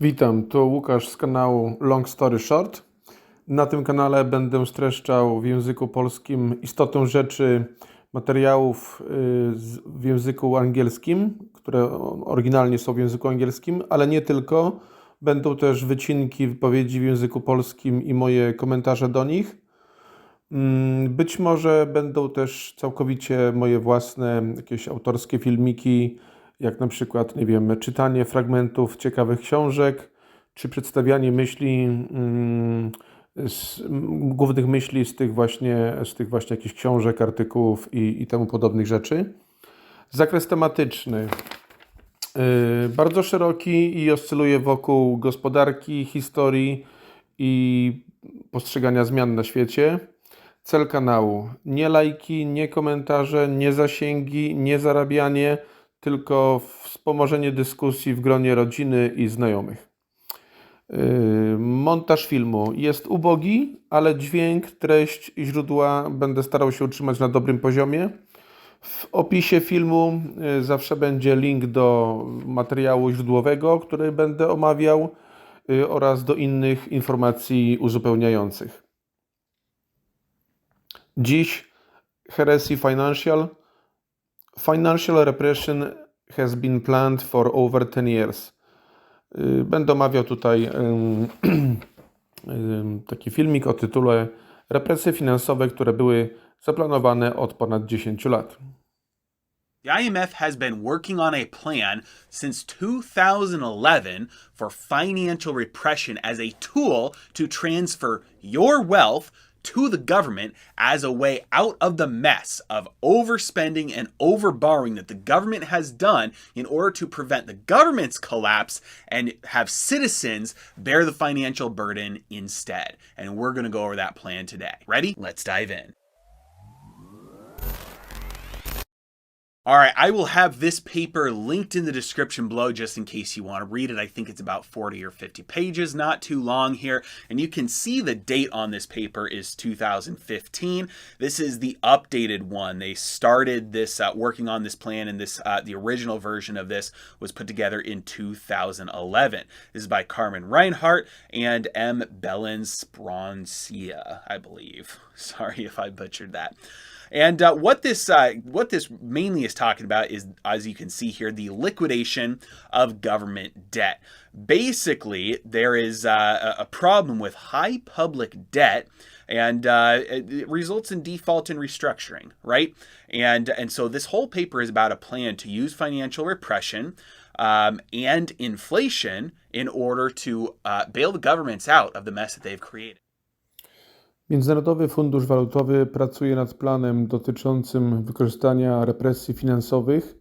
Witam, to Łukasz z kanału Long Story Short. Na tym kanale będę streszczał w języku polskim istotę rzeczy materiałów y, w języku angielskim, które oryginalnie są w języku angielskim, ale nie tylko. Będą też wycinki wypowiedzi w języku polskim i moje komentarze do nich. Mm, Być może będą też całkowicie moje własne jakieś autorskie filmiki, jak na przykład, nie wiem, czytanie fragmentów ciekawych książek, czy przedstawianie myśli, mm, z, m, głównych myśli z tych właśnie, z tych właśnie jakichś książek, artykułów i, i temu podobnych rzeczy. Zakres tematyczny. Yy, bardzo szeroki i oscyluje wokół gospodarki, historii i postrzegania zmian na świecie. Cel kanału: nie lajki, nie komentarze, nie zasięgi, nie zarabianie, tylko wspomożenie dyskusji w gronie rodziny i znajomych. Yy, Montaż filmu jest ubogi, ale dźwięk, treść i źródła będę starał się utrzymać na dobrym poziomie. W opisie filmu y, zawsze będzie link do materiału źródłowego, który będę omawiał, y, oraz do innych informacji uzupełniających. Dziś Heresy Financial. Financial repression has been planned for over 10 years. Y, Będę omawiał tutaj taki filmik o tytule Represje finansowe, które były zaplanowane od ponad 10 lat. The IMF has been working on a plan since 2011 for financial repression as a tool to transfer your wealth to the government as a way out of the mess of overspending and overborrowing that the government has done in order to prevent the government's collapse and have citizens bear the financial burden instead. And we're going to go over that plan today. Ready? Let's dive in. All right, I will have this paper linked in the description below just in case you want to read it. I think it's about 40 or 50 pages, not too long here. And you can see the date on this paper is 2015. This is the updated one. They started this uh, working on this plan, and this uh, the original version of this was put together in 2011. This is by Carmen Reinhardt and M. Bellens Sprancia, I believe. Sorry if I butchered that. And uh, what this uh, what this mainly is talking about is, as you can see here, the liquidation of government debt. Basically, there is uh, a problem with high public debt, and uh, it it results in default and restructuring, right? And and so this whole paper is about a plan to use financial repression. Um, and inflation in order to uh, bail the governments out of the mess that they've created. Międzynarodowy Fundusz Walutowy pracuje nad planem dotyczącym wykorzystania represji finansowych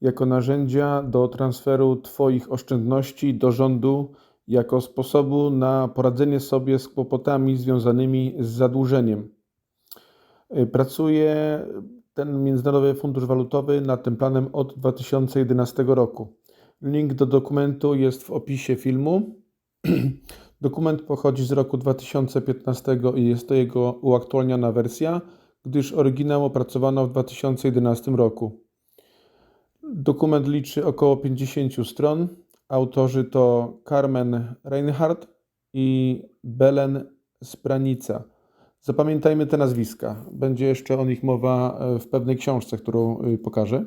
jako narzędzia do transferu Twoich oszczędności do rządu jako sposobu na poradzenie sobie z kłopotami związanymi z zadłużeniem. Y, Pracuje ten Międzynarodowy Fundusz Walutowy nad tym planem od 2011 roku. Link do dokumentu jest w opisie filmu. Dokument pochodzi z roku 2015 i jest to jego uaktualniona wersja, gdyż oryginał opracowano w 2011 roku. Dokument liczy około 50 stron. Autorzy to Carmen Reinhardt i Belen Spranica. Zapamiętajmy te nazwiska. Będzie jeszcze o nich mowa e, w pewnej książce, którą y, pokażę.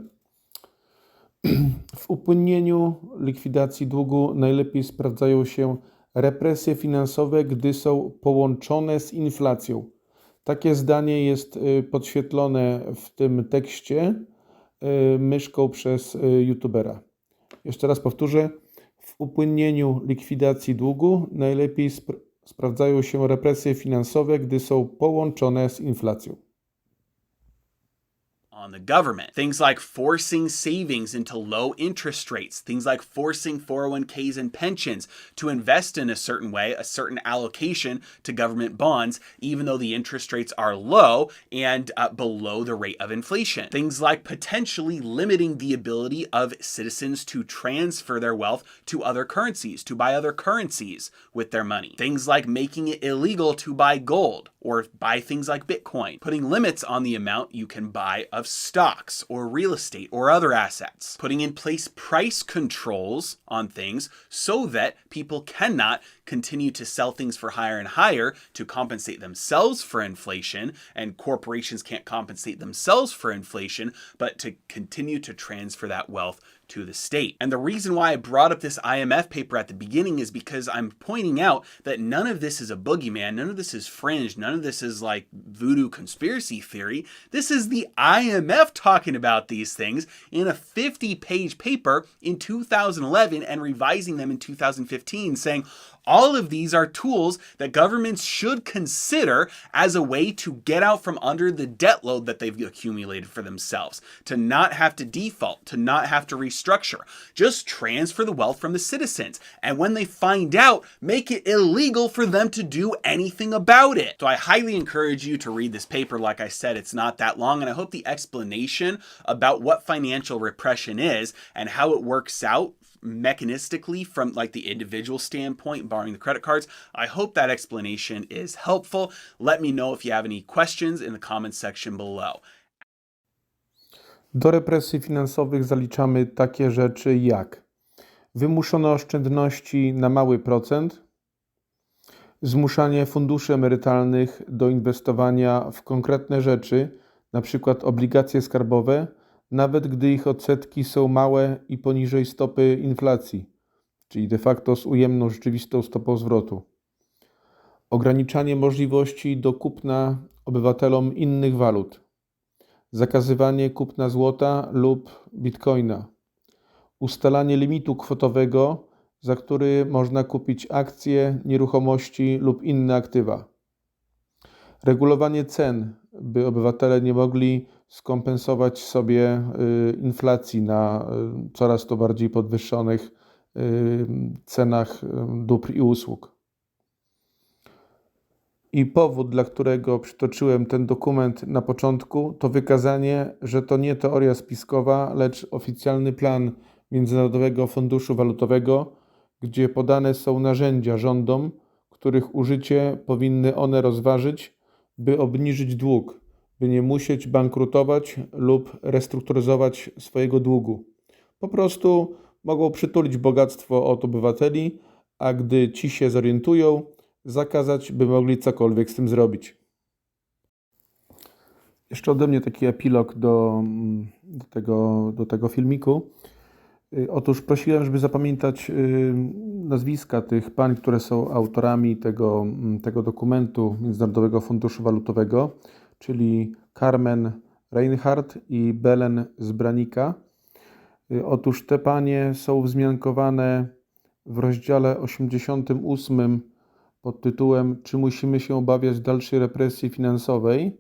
W upłynnieniu likwidacji długu najlepiej sprawdzają się represje finansowe, gdy są połączone z inflacją. Takie zdanie jest y, podświetlone w tym tekście y, myszką przez y, youtubera. Jeszcze raz powtórzę. W upłynnieniu likwidacji długu najlepiej spr- sprawdzają się represje finansowe, gdy są połączone z inflacją. On the government. Things like forcing savings into low interest rates, things like forcing 401ks and pensions to invest in a certain way, a certain allocation to government bonds, even though the interest rates are low and uh, below the rate of inflation. Things like potentially limiting the ability of citizens to transfer their wealth to other currencies, to buy other currencies with their money. Things like making it illegal to buy gold or buy things like Bitcoin, putting limits on the amount you can buy of stocks or real estate or other assets, putting in place price controls on things so that people cannot continue to sell things for higher and higher to compensate themselves for inflation, and corporations can't compensate themselves for inflation, but to continue to transfer that wealth to the state. And the reason why I brought up this IMF paper at the beginning is because I'm pointing out that none of this is a boogeyman, none of this is fringe, none of this is like voodoo conspiracy theory. This is the IMF talking about these things in a 50 page paper in 2011 and revising them in 2015, saying, all of these are tools that governments should consider as a way to get out from under the debt load that they've accumulated for themselves, to not have to default, to not have to restructure. Just transfer the wealth from the citizens. And when they find out, make it illegal for them to do anything about it. So I highly encourage you to read this paper. Like I said, it's not that long. And I hope the explanation about what financial repression is and how it works out mechanistically from like the individual standpoint borrowing the credit cards i hope that explanation is helpful let me know if you have any questions in the comments section below Do represji finansowych zaliczamy takie rzeczy jak wymuszone oszczędności na mały procent, zmuszanie funduszy emerytalnych do inwestowania w konkretne rzeczy, np. obligacje skarbowe, nawet gdy ich odsetki są małe i poniżej stopy inflacji, czyli de facto z ujemną rzeczywistą stopą zwrotu. Ograniczanie możliwości do kupna obywatelom innych walut. Zakazywanie kupna złota lub bitcoina, ustalanie limitu kwotowego, za który można kupić akcje, nieruchomości lub inne aktywa, regulowanie cen, by obywatele nie mogli skompensować sobie y, inflacji na y, coraz to bardziej podwyższonych y, cenach dóbr i usług. I powód, dla którego przytoczyłem ten dokument na początku, to wykazanie, że to nie teoria spiskowa, lecz oficjalny plan Międzynarodowego Funduszu Walutowego, gdzie podane są narzędzia rządom, których użycie powinny one rozważyć, by obniżyć dług, by nie musieć bankrutować lub restrukturyzować swojego długu. Po prostu mogą przytulić bogactwo od obywateli, a gdy ci się zorientują, zakazać, by mogli cokolwiek z tym zrobić. Jeszcze ode mnie taki epilog do, mm, do, tego, do tego filmiku. Y, Otóż prosiłem, żeby zapamiętać y, nazwiska tych pań, które są autorami tego, mm, tego dokumentu Międzynarodowego Funduszu Walutowego, czyli Carmen Reinhardt i Belen Zbranika. Y, Otóż te panie są wzmiankowane w rozdziale 88 pod tytułem Czy musimy się obawiać dalszej represji finansowej?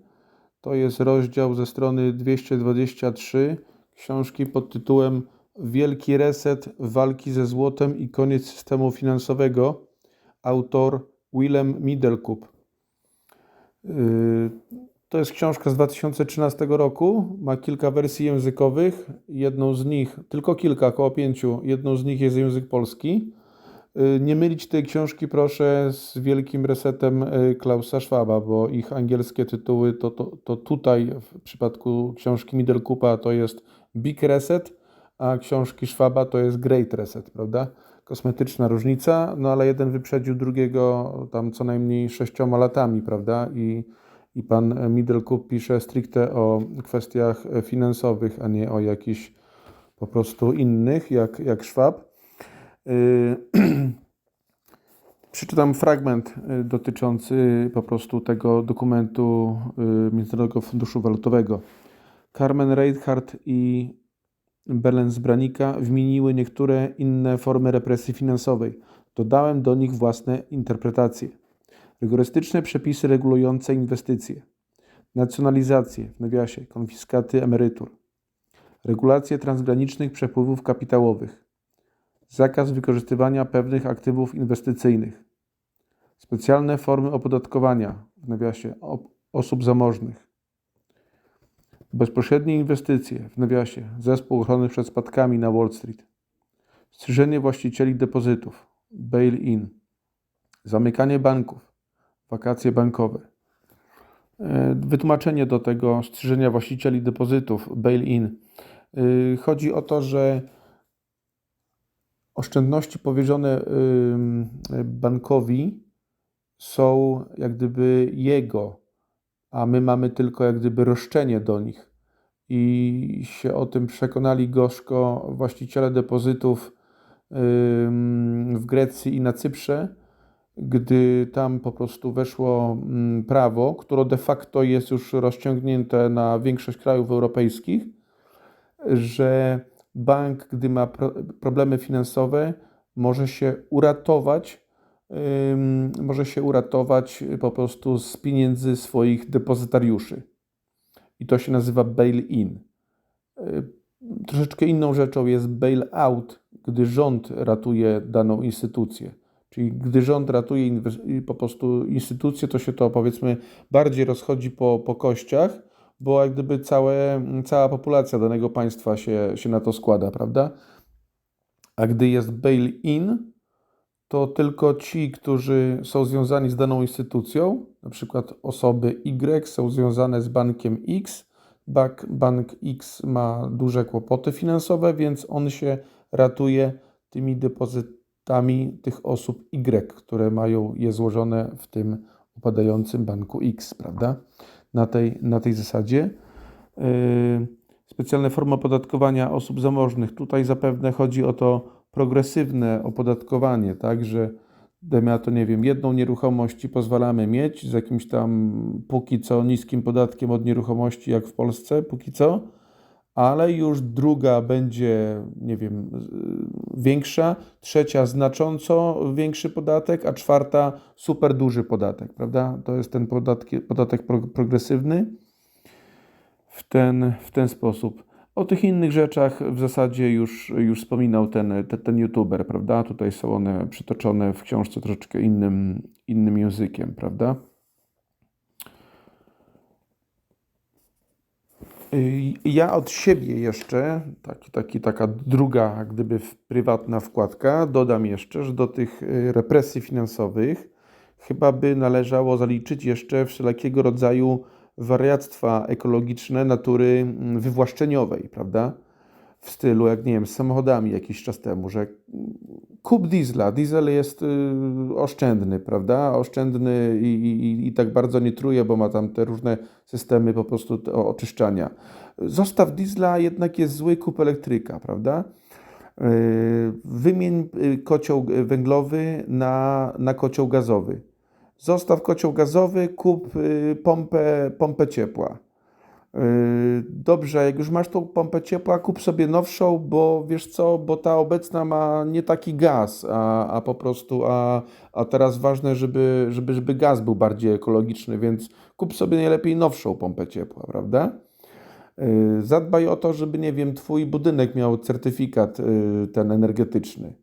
To jest rozdział ze strony 223 książki pod tytułem Wielki reset walki ze złotem i koniec systemu finansowego. Autor Willem Middlekup. To jest książka z 2013 roku. Ma kilka wersji językowych. Jedną z nich, tylko kilka, około pięciu. Jedną z nich jest język polski. Y, Nie mylić tej książki proszę z Wielkim Resetem y, Klausa Schwaba, bo ich angielskie tytuły to, to, to tutaj w przypadku książki Middlekupa to jest Big Reset, a książki Schwaba to jest Great Reset, prawda? Kosmetyczna różnica, no ale jeden wyprzedził drugiego tam co najmniej sześcioma latami, prawda? I, i pan Middlekup pisze stricte o kwestiach finansowych, a nie o jakichś po prostu innych, jak, jak Schwab. Y, Przeczytam fragment y, dotyczący po prostu tego dokumentu y, Międzynarodowego Funduszu Walutowego. Carmen Reinhardt i Belen Zbranika wymieniły niektóre inne formy represji finansowej. Dodałem do nich własne interpretacje. Rygorystyczne przepisy regulujące inwestycje, nacjonalizacje, w nawiasie, konfiskaty emerytur, regulacje transgranicznych przepływów kapitałowych, zakaz wykorzystywania pewnych aktywów inwestycyjnych, specjalne formy opodatkowania, w nawiasie osób zamożnych, bezpośrednie inwestycje, w nawiasie zespół ochrony przed spadkami na Wall Street, strzyżenie właścicieli depozytów, bail-in, zamykanie banków, wakacje bankowe, E, Wytłumaczenie do tego strzyżenia właścicieli depozytów, bail-in. Y, Chodzi o to, że oszczędności powierzone ym, bankowi są jak gdyby jego, a my mamy tylko jak gdyby roszczenie do nich. I się o tym przekonali gorzko właściciele depozytów w Grecji i na Cyprze, gdy tam po prostu weszło mm, prawo, które de facto jest już rozciągnięte na większość krajów europejskich, że bank, gdy ma pro, problemy finansowe, może się uratować, może się uratować po prostu z pieniędzy swoich depozytariuszy. I to się nazywa bail-in. Y, Troszeczkę inną rzeczą jest bail-out, gdy rząd ratuje daną instytucję. Czyli gdy rząd ratuje po prostu instytucję, to się to powiedzmy bardziej rozchodzi po, po kościach, bo jak gdyby całe, cała populacja danego państwa się, się na to składa, prawda? A gdy jest bail-in, to tylko ci, którzy są związani z daną instytucją, na przykład osoby Y są związane z bankiem X, bank, bank X ma duże kłopoty finansowe, więc on się ratuje tymi depozytami tych osób Y, które mają je złożone w tym upadającym banku X, prawda? Na tej, na tej zasadzie. Yy, specjalne formy opodatkowania osób zamożnych. Tutaj zapewne chodzi o to progresywne opodatkowanie, tak, że ja to nie wiem, jedną nieruchomość pozwalamy mieć z jakimś tam póki co niskim podatkiem od nieruchomości, jak w Polsce, póki co, ale już druga będzie, nie wiem, większa, trzecia znacząco większy podatek, a czwarta super duży podatek, prawda? To jest ten podatki, podatek pro, progresywny w ten, w ten sposób. O tych innych rzeczach w zasadzie już, już wspominał ten, ten, ten youtuber, prawda? Tutaj są one przytoczone w książce troszeczkę innym, innym językiem, prawda? Ja od siebie jeszcze, taki, taki, taka druga, gdyby prywatna wkładka, dodam jeszcze, że do tych y, represji finansowych chyba by należało zaliczyć jeszcze wszelkiego rodzaju wariactwa ekologiczne natury mm, wywłaszczeniowej, prawda? W stylu, jak nie wiem, z samochodami jakiś czas temu, że kup diesla. Diesel jest y, oszczędny, prawda? Oszczędny i, i, i tak bardzo nie truje, bo ma tam te różne systemy po prostu oczyszczania. Zostaw diesla, jednak jest zły, kup elektryka, prawda? Y, Wymień y, kocioł węglowy na, na kocioł gazowy. Zostaw kocioł gazowy, kup pompę, pompę ciepła. Dobrze, jak już masz tą pompę ciepła, kup sobie nowszą, bo wiesz co, bo ta obecna ma nie taki gaz, a, a po prostu, a, a teraz ważne, żeby, żeby, żeby gaz był bardziej ekologiczny, więc kup sobie najlepiej nowszą pompę ciepła, prawda? Yy, Zadbaj o to, żeby, nie wiem, twój budynek miał certyfikat yy, ten energetyczny.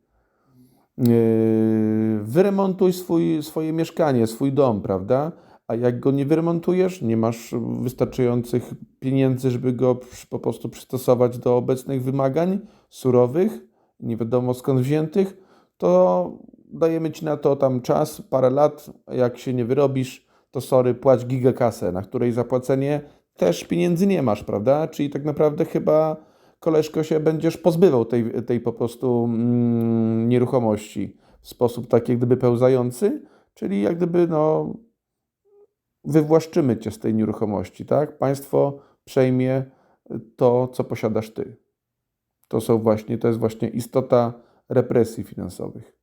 Yy, Wyremontuj swój, swoje mieszkanie, swój dom, prawda? A jak go nie wyremontujesz, nie masz wystarczających pieniędzy, żeby go po prostu przystosować do obecnych wymagań surowych, nie wiadomo skąd wziętych, to dajemy ci na to tam czas, parę lat. Jak się nie wyrobisz, to sorry, płać gigakasę, na której zapłacenie też pieniędzy nie masz, prawda? Czyli tak naprawdę chyba koleżko się będziesz pozbywał tej, tej po prostu mm, nieruchomości w sposób taki jak gdyby pełzający, czyli jak gdyby no wywłaszczymy cię z tej nieruchomości, tak? Państwo przejmie to, co posiadasz ty. To są właśnie, to jest właśnie istota represji finansowych.